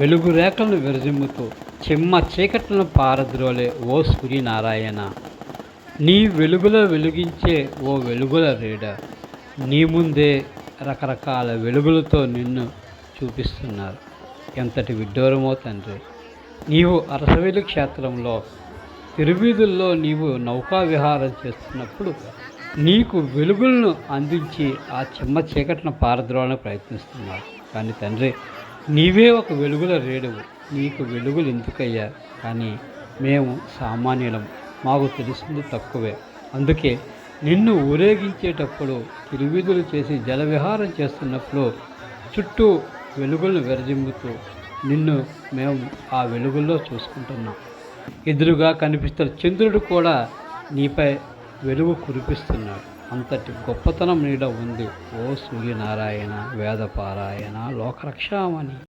వెలుగు రేఖలను విరజిమ్ముతూ చిమ్మ చీకట్లను పారద్రోలే ఓ సూర్యనారాయణ. నీ వెలుగులో వెలిగించే ఓ వెలుగుల రీడ. నీ ముందే రకరకాల వెలుగులతో నిన్ను చూపిస్తున్నారు. ఎంతటి విడ్డూరమో తండ్రి. నీవు అరసవేలు క్షేత్రంలో తిరువీధుల్లో నీవు నౌకా విహారం చేస్తున్నప్పుడు నీకు వెలుగులను అందించి ఆ చిమ్మ చీకటిన పారద్రోలని ప్రయత్నిస్తున్నారు. కానీ తండ్రి నీవే ఒక వెలుగుల రేడువు. నీకు వెలుగులు ఎందుకయ్యా? కానీ మేము సామాన్యులం. మాకు తెలిసింది తక్కువే. అందుకే నిన్ను ఊరేగించేటప్పుడు తిరువిధులు చేసి జలవిహారం చేస్తున్నప్పుడు చుట్టూ వెలుగులను విరజిమ్ముతూ నిన్ను మేము ఆ వెలుగుల్లో చూసుకుంటున్నాం. ఎదురుగా కనిపిస్తున్న చంద్రుడు కూడా నీపై వెలుగు కురిపిస్తున్నాడు. అంతటి గొప్పతనం నీడ ఉంది. ఓ సూర్యనారాయణ వేదపారాయణ లోకరక్షామణి.